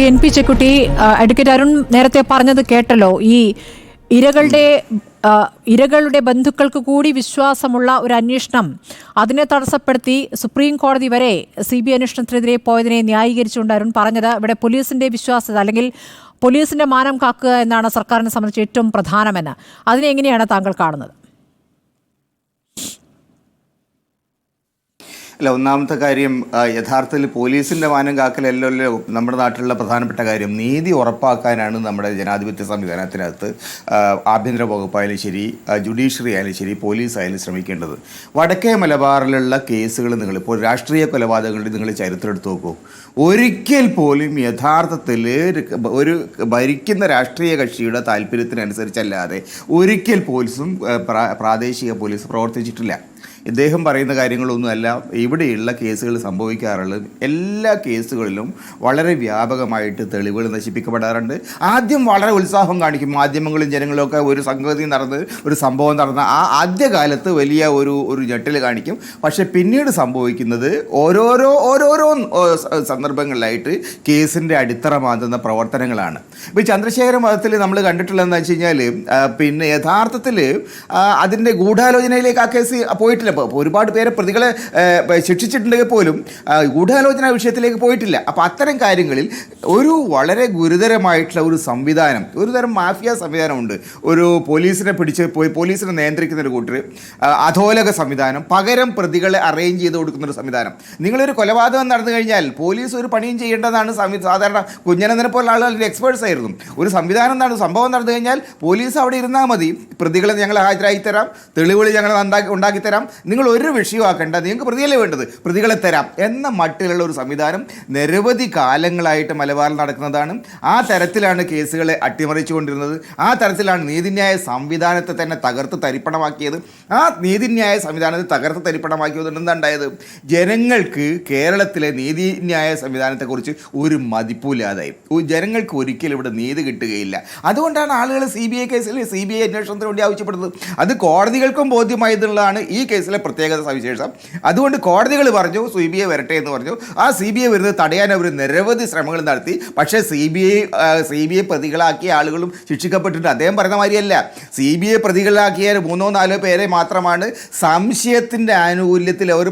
Shri N P Chekkutty advocate Arun നേരത്തെ പറഞ്ഞത് കേട്ടല്ലോ. ഈ ഇരകളുടെ ഇരകളുടെ ബന്ധുക്കൾക്ക് കൂടി വിശ്വാസമുള്ള ഒരു അന്വേഷണം അതിനെ തടസ്സപ്പെടുത്തി സുപ്രീം കോടതി വരെ സി ബി അന്വേഷണത്തിനെതിരെ പോയതിനെ ന്യായീകരിച്ചുകൊണ്ട് അരുൺ പറഞ്ഞത് ഇവിടെ പോലീസിന്റെ വിശ്വാസ്യത അല്ലെങ്കിൽ പോലീസിന്റെ മാനം കാക്കുക എന്നാണ് സർക്കാരിനെ സംബന്ധിച്ച് ഏറ്റവും പ്രധാനമെന്ന്. അതിനെ എങ്ങനെയാണ് താങ്കൾ കാണുന്നത്? അല്ല ഒന്നാമത്തെ കാര്യം യഥാർത്ഥത്തിൽ പോലീസിന്റെ മാനം കാക്കലല്ലോ നമ്മുടെ നാട്ടിലുള്ള പ്രധാനപ്പെട്ട കാര്യം നീതി ഉറപ്പാക്കാനാണ് നമ്മുടെ ജനാധിപത്യ സംവിധാനത്തിനകത്ത് ആഭ്യന്തര വകുപ്പായാലും ശരി ജുഡീഷ്യറി ആയാലും ശരി പോലീസ് ആയാലും ശ്രമിക്കേണ്ടത്. വടക്കേ മലബാറിലുള്ള കേസുകൾ നിങ്ങൾ ഇപ്പോൾ രാഷ്ട്രീയ കൊലപാതകങ്ങളുടെ നിങ്ങൾ ചരിത്രം നോക്കൂ. ഒരിക്കൽ പോലും യഥാർത്ഥത്തിൽ ഒരു ഭരിക്കുന്ന രാഷ്ട്രീയ കക്ഷിയുടെ താല്പര്യത്തിനനുസരിച്ചല്ലാതെ ഒരിക്കൽ പോലീസും പ്രാദേശിക പോലീസ് പ്രവർത്തിച്ചിട്ടില്ല. ഇദ്ദേഹം പറയുന്ന കാര്യങ്ങളൊന്നുമല്ല ഇവിടെയുള്ള കേസുകൾ സംഭവിക്കാറുള്ളത് എല്ലാ കേസുകളിലും വളരെ വ്യാപകമായിട്ട് തെളിവുകൾ നശിപ്പിക്കപ്പെടാറുണ്ട്. ആദ്യം വളരെ ഉത്സാഹം കാണിക്കും മാധ്യമങ്ങളും ജനങ്ങളൊക്കെ ഒരു സംഗതി നടന്ന് ഒരു സംഭവം നടന്ന ആ ആദ്യകാലത്ത് വലിയ ഒരു ഒരു ഞെട്ടൽ കാണിക്കും. പക്ഷേ പിന്നീട് സംഭവിക്കുന്നത് ഓരോരോ ഓരോരോ സന്ദർഭങ്ങളിലായിട്ട് കേസിന്റെ അടിത്തറ മാന്തുന്ന പ്രവർത്തനങ്ങളാണ്. ഇപ്പോൾ ചന്ദ്രശേഖര മതത്തിൽ നമ്മൾ കണ്ടിട്ടുള്ളതെന്ന് വെച്ച് കഴിഞ്ഞാൽ പിന്നെ യഥാർത്ഥത്തിൽ അതിന്റെ ഗൂഢാലോചനയിലേക്ക് ആ കേസ് പോയിട്ടില്ല. ഇപ്പോൾ ഒരുപാട് പേരെ പ്രതികളെ ശിക്ഷിച്ചിട്ടുണ്ടെങ്കിൽ പോലും ഗൂഢാലോചന വിഷയത്തിലേക്ക് പോയിട്ടില്ല. അപ്പോൾ അത്തരം കാര്യങ്ങളിൽ ഒരു വളരെ ഗുരുതരമായിട്ടുള്ള ഒരു സംവിധാനം ഒരുതരം മാഫിയ സംവിധാനമുണ്ട്. ഒരു പോലീസിനെ പിടിച്ച് പോയി പോലീസിനെ നിയന്ത്രിക്കുന്ന ഒരു കൂട്ടർ അധോലക സംവിധാനം പകരം പ്രതികളെ അറേഞ്ച് ചെയ്ത് കൊടുക്കുന്ന ഒരു സംവിധാനം. നിങ്ങളൊരു കൊലപാതകം നടന്നു കഴിഞ്ഞാൽ പോലീസ് ഒരു പണിയും ചെയ്യേണ്ടതാണ് സാധാരണ കുഞ്ഞനന്ദനെ പോലുള്ള ആളുകൾ എക്സ്പേർട്സ് ആയിരുന്നു. ഒരു സംവിധാനം നടന്നു സംഭവം നടന്നു കഴിഞ്ഞാൽ പോലീസ് അവിടെ ഇരുന്നാൽ മതി. പ്രതികളെ ഞങ്ങൾ ഹാജരാക്കി തരാം തെളിവുകൾ ഞങ്ങൾ ഉണ്ടാക്കി ഉണ്ടാക്കി തരാം നിങ്ങൾ ഒരു വിഷയമാക്കേണ്ട. നിങ്ങൾക്ക് പ്രതിയല്ലേ വേണ്ടത്? പ്രതികളെ തരാം എന്ന മട്ടിലുള്ള ഒരു സംവിധാനം നിരവധി കാലങ്ങളായിട്ട് മലബാറിൽ നടക്കുന്നതാണ്. ആ തരത്തിലാണ് കേസുകളെ അട്ടിമറിച്ചുകൊണ്ടിരുന്നത്. ആ തരത്തിലാണ് നീതിന്യായ സംവിധാനത്തെ തന്നെ തകർത്ത് തരിപ്പണമാക്കിയത്. ആ നീതിന്യായ സംവിധാനത്തെ തകർത്ത് തരിപ്പണമാക്കിയത് എന്താണ്ടായത്? ജനങ്ങൾക്ക് കേരളത്തിലെ നീതിന്യായ സംവിധാനത്തെക്കുറിച്ച് ഒരു മതിപ്പില്ലാതായി ഒ- ജനങ്ങൾക്ക് ഒരിക്കലും ഇവിടെ നീതി കിട്ടുകയില്ല. അതുകൊണ്ടാണ് ആളുകൾ സി ബി ഐ കേസിൽ സി ബി ഐ അന്വേഷണത്തിന് വേണ്ടി ആവശ്യപ്പെടുന്നത്. അത് കോടതികൾക്കും ബോധ്യമായതുള്ളതാണ് ഈ കേസിലെ പ്രത്യേകത സവിശേഷം അതുകൊണ്ട് കോടതികൾ പറഞ്ഞു സി ബി ഐ വരട്ടെ എന്ന് പറഞ്ഞു. ആ സി ബി ഐ വരുന്നത് തടയാൻ അവർ നിരവധി ശ്രമങ്ങൾ നടത്തി. പക്ഷേ C B I C B I പ്രതികളാക്കിയ ആളുകളും ശിക്ഷിക്കപ്പെട്ടിട്ടുണ്ട്. അദ്ദേഹം പറയുന്ന മാതിരിയല്ല. സി ബി ഐ പ്രതികളാക്കിയ മൂന്നോ നാലോ പേരെ മാത്രമാണ് സംശയത്തിന്റെ ആനുകൂല്യത്തിൽ അവർ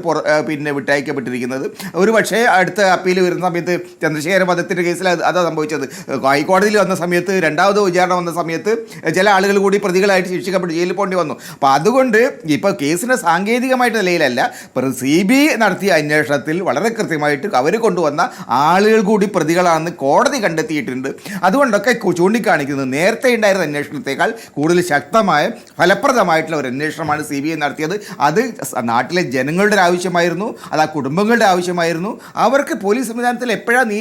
പിന്നെ വിട്ടയക്കപ്പെട്ടിരിക്കുന്നത്. ഒരു പക്ഷേ അടുത്ത അപ്പീൽ വരുന്ന സമയത്ത് ചന്ദ്രശേഖര മതത്തിന്റെ കേസിൽ അത് സംഭവിച്ചത്. ഹൈക്കോടതിയിൽ വന്ന സമയത്ത് രണ്ടാമത് വിചാരണ വന്ന സമയത്ത് ചില ആളുകൾ കൂടി പ്രതികളായിട്ട് ശിക്ഷിക്കപ്പെട്ട് ജയിലിൽ പോകേണ്ടി വന്നു. അപ്പോൾ അതുകൊണ്ട് ഇപ്പോൾ കേസിന്റെ സാങ്കേതികമായിട്ട് നിലയിലല്ല സി ബി നടത്തിയ അന്വേഷണത്തിൽ വളരെ കൃത്യമായിട്ട് അവർ കൊണ്ടുവന്ന ആളുകൾ കൂടി പ്രതികളാണെന്ന് കോടതി കണ്ടെത്തിയിട്ടുണ്ട്. അതുകൊണ്ടൊക്കെ ചൂണ്ടിക്കാണിക്കുന്നത് നേരത്തെ ഉണ്ടായിരുന്ന അന്വേഷണത്തെക്കാൾ കൂടുതൽ ശക്തമായ ഫലപ്രദമായിട്ടുള്ള ഒരു അന്വേഷണമാണ് സി ബി ഐ നടത്തിയത്. അത് നാട്ടിലെ ജനങ്ങളുടെ ആവശ്യമായിരുന്നു അത് ആ കുടുംബങ്ങളുടെ ആവശ്യമായിരുന്നു. അവർക്ക് പോലീസ് സംവിധാനത്തിൽ എപ്പോഴാണ് നീ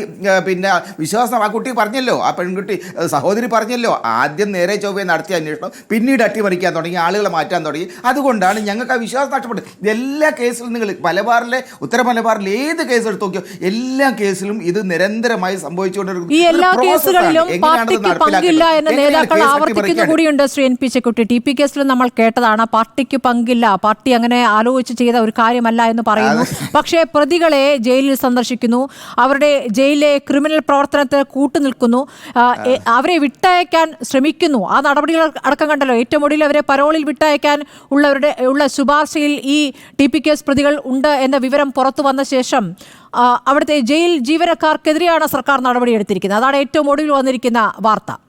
പിന്നെ വിശ്വാസം? ആ കുട്ടി പറഞ്ഞല്ലോ ആ പെൺകുട്ടി സഹോദരി പറഞ്ഞല്ലോ ആദ്യം നേരെ ചൊവ്വയെ നടത്തിയ അന്വേഷണം പിന്നീട് അട്ടിമറിക്കാൻ തുടങ്ങി ആളുകളെ മാറ്റാൻ തുടങ്ങി. അതുകൊണ്ടാണ് ഞങ്ങൾക്ക് ആ വിശ്വാസം നഷ്ടപ്പെട്ടത് എല്ലാ കേസിലും നിങ്ങൾ മലബാറിലെ ഉത്തര മലബാറിലെ ഏത് കേസ് എടുത്ത് നോക്കിയോ എല്ലാ കേസിലും ഇത് നിരന്തരമായി സംഭവിച്ചുകൊണ്ടിരിക്കുന്നു. ഈ എല്ലാ കേസുകളിലും പാർട്ടിക്ക് പങ്കില്ല എന്ന നേതാക്കൾ ആവർത്തിക്കുന്ന കൂടിയുണ്ട് Shri N P Chekkutty. T P കേസിൽ നമ്മൾ കേട്ടതാണ് പാർട്ടിക്ക് പങ്കില്ല പാർട്ടി അങ്ങനെ ആലോചിച്ച് ചെയ്ത ഒരു കാര്യമല്ല എന്ന് പറയുന്നു. പക്ഷേ പ്രതികളെ ജയിലിൽ സന്ദർശിക്കുന്നു അവരുടെ ജയിലിലെ ക്രിമിനൽ പ്രവർത്തനത്തിന് കൂട്ടുനിൽക്കുന്നു അവരെ വിട്ടയക്കാൻ ശ്രമിക്കുന്നു. ആ നടപടികൾ അടക്കം കണ്ടല്ലോ. ഏറ്റവും ഒടുവിൽ അവരെ പരോളിൽ വിട്ടയക്കാൻ ഉള്ളവരുടെ ഉള്ള ശുപാർശയിൽ ഈ ടി പി കേസ് പ്രതികൾ ഉണ്ട് എന്ന വിവരം പുറത്തു വന്ന ശേഷം അവിടുത്തെ ജയിൽ ജീവനക്കാർക്കെതിരെയാണ് സർക്കാർ നടപടിയെടുത്തിരിക്കുന്നത്. അതാണ് ഏറ്റവും ഒടുവിൽ വന്നിരിക്കുന്ന വാർത്ത.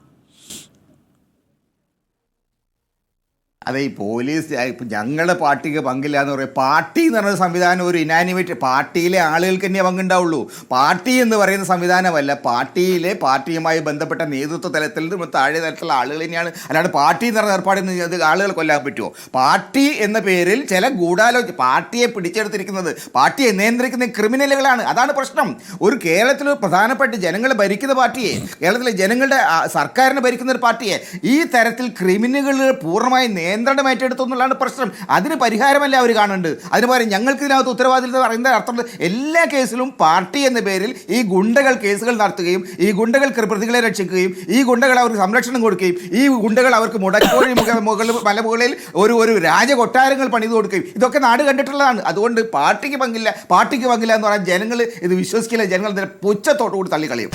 അതെ ഈ പോലീസ് ഇപ്പം ഞങ്ങളുടെ പാർട്ടിക്ക് പങ്കില്ല എന്ന് പറയും പാർട്ടി എന്ന് പറയുന്ന സംവിധാനം ഒരു ഇനാനിമേറ്റ് പാർട്ടിയിലെ ആളുകൾക്ക് തന്നെ പങ്കുണ്ടാവുള്ളൂ. പാർട്ടി എന്ന് പറയുന്ന സംവിധാനമല്ല പാർട്ടിയിലെ പാർട്ടിയുമായി ബന്ധപ്പെട്ട നേതൃത്വ തലത്തിൽ താഴെ തലത്തിലുള്ള ആളുകൾ തന്നെയാണ്. അല്ലാണ്ട് പാർട്ടി എന്ന് പറയുന്ന ഏർപ്പാടിൽ നിന്ന് അത് ആളുകൾ കൊല്ലാൻ പറ്റുമോ? പാർട്ടി എന്ന പേരിൽ ചില ഗൂഢാലോചന പാർട്ടിയെ പിടിച്ചെടുത്തിരിക്കുന്നത് പാർട്ടിയെ നിയന്ത്രിക്കുന്ന ക്രിമിനലുകളാണ്. അതാണ് പ്രശ്നം. ഒരു കേരളത്തിൽ പ്രധാനപ്പെട്ട ജനങ്ങൾ ഭരിക്കുന്ന പാർട്ടിയെ കേരളത്തിലെ ജനങ്ങളുടെ സർക്കാരിനെ ഭരിക്കുന്ന ഒരു പാർട്ടിയെ ഈ തരത്തിൽ ക്രിമിനലുകൾ പൂർണമായി നിയന്ത്രണം ഏറ്റെടുത്തു എന്നുള്ളതാണ് പ്രശ്നം. അതിന് പരിഹാരമല്ല അവർ കാണുന്നുണ്ട് അതിന് പകരം ഞങ്ങൾക്ക് ഇതിനകത്ത് ഉത്തരവാദിത്വം പറയുന്ന അർത്ഥം എല്ലാ കേസിലും പാർട്ടി എന്ന പേരിൽ ഈ ഗുണ്ടകൾ കേസുകൾ നടത്തുകയും ഈ ഗുണ്ടകൾ പ്രതികളെ രക്ഷിക്കുകയും ഈ ഗുണ്ടകൾ അവർക്ക് സംരക്ഷണം കൊടുക്കുകയും ഈ ഗുണ്ടകൾ അവർക്ക് മുടക്കോഴി മുഖ മുകളിൽ മലമുകളിൽ ഒരു ഒരു രാജകൊട്ടാരങ്ങൾ പണിത് കൊടുക്കുകയും ഇതൊക്കെ നാട് കണ്ടിട്ടുള്ളതാണ്. അതുകൊണ്ട് പാർട്ടിക്ക് പങ്കില്ല പാർട്ടിക്ക് പങ്കില്ല എന്ന് പറഞ്ഞാൽ ജനങ്ങൾ ഇത് വിശ്വസിക്കില്ല. ജനങ്ങൾ ഇതിനെ പുച്ഛത്തോടു കൂടി തള്ളിക്കളയും.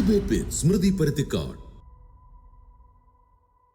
ഡിബേറ്റ് വിത്ത് സ്മൃതി പരുത്തിക്കാട്